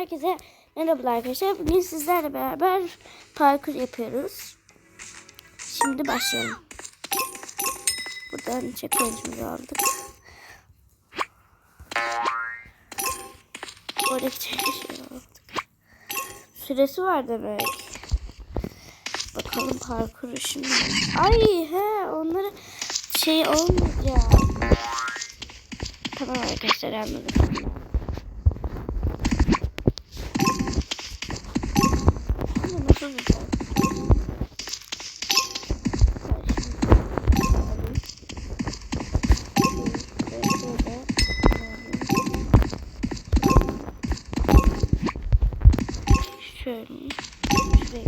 herkese merhaba arkadaşlar. Bugün sizlerle beraber parkur yapıyoruz. Şimdi başlayalım. Buradan checkpoint'imizi aldık. Oradaki şey aldık. Süresi var demek. Bakalım parkuru şimdi. Ay he onları şey olmayacak. Tamam arkadaşlar anladım. Gideyim. Evet.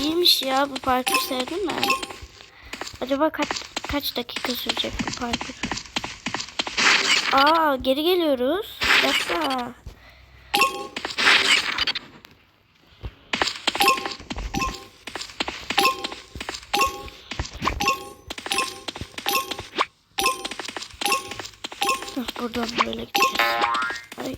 İyiymiş ya bu parkur sevdim ben. Acaba kaç kaç dakika sürecek bu parkur? Aa geri geliyoruz. Bir dakika. Buradan böyle gideceğiz. Ay.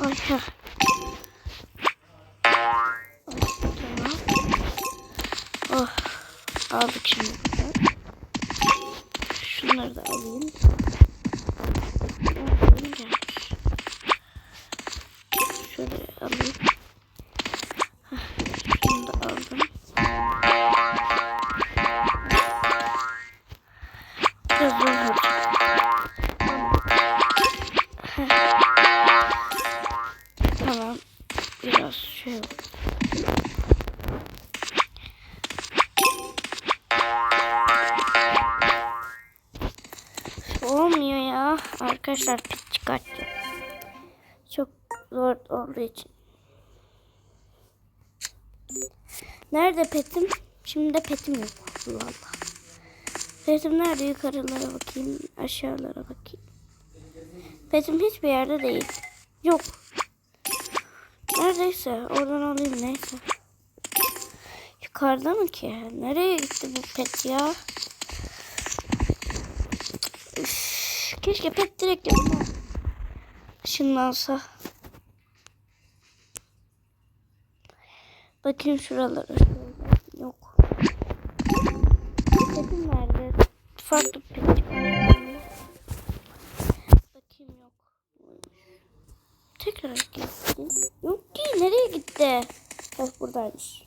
Ay. Tamam. Oh. Aldık şimdi buradan. Şunları da alayım. Alayım gelmiş. Şöyle Olmuyor ya. Arkadaşlar pit çıkartacağım. Çok zor olduğu için. Nerede petim? Şimdi de petim yok. Allah Allah. Petim nerede? Yukarılara bakayım. Aşağılara bakayım. Petim hiçbir yerde değil. Yok. Neredeyse. Oradan alayım neyse. Yukarıda mı ki? Nereye gitti bu pet ya? Keşke pet direkt yanıma ışınlansa. Bakayım şuralara. Yok. Petim nerede? Farklı pet. Bakayım yok. Tekrar gitti. Yok ki nereye gitti? Bak buradaymış.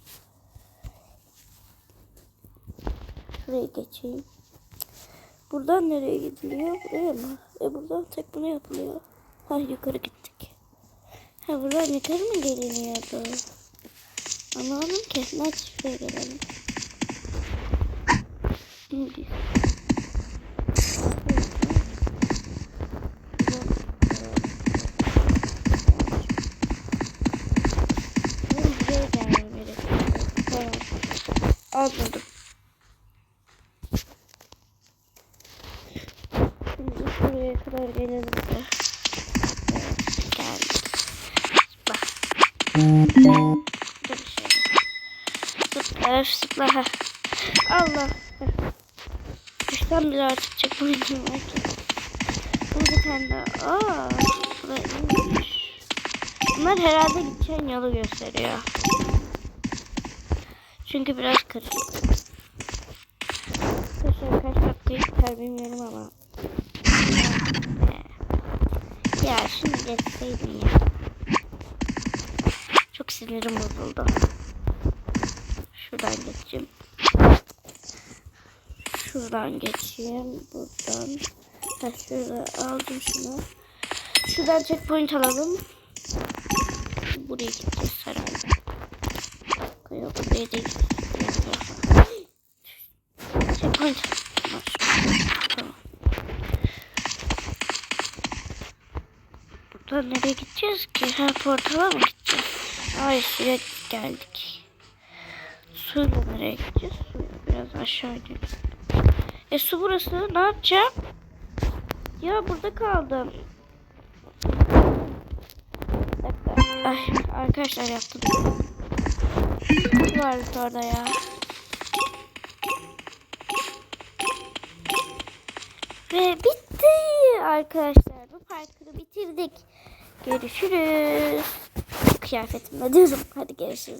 Şuraya geçeyim. Buradan nereye gidiliyor? Buraya mı? E buradan tek buna yapılıyor. Ha yukarı gittik. Ha buradan yukarı mı geliniyordu? Anlamadım ki. Nerede şuraya gelelim. Şimdi. Benim buraya kadar geldik. Zıpla. Dur şöyle. Zıpla, zıpla. Heh. Allah. Düşten bile artık çekmedim. Bu bir tane daha. Aa, bu da iyiymiş. Bunlar herhalde gideceğin yolu gösteriyor. Çünkü biraz karışık. Arkadaşlar kaç dakika gider bilmiyorum ama. Ya şimdi geçseydim ya. Çok sinirim bozuldu. Şuradan geçeyim. Şuradan geçeyim. Buradan. Ha, şurada aldım şunu. Şuradan checkpoint alalım. Buraya gideceğiz herhalde. Yok buraya. Diğer tarafa. Checkpoint. Tamam. Buradan nereye gideceğiz ki? Ha portala mı gideceğiz? Ay suya geldik. Suyla nereye gideceğiz? Su biraz aşağı inelim. E su burası. Ne yapacağım? Ya burada kaldım. Ay arkadaşlar yaptım. Ne vardı orada ya? Ve bitti arkadaşlar. Bu parkuru bitirdik. Görüşürüz. Kıyafetimle diyorum. Hadi görüşürüz.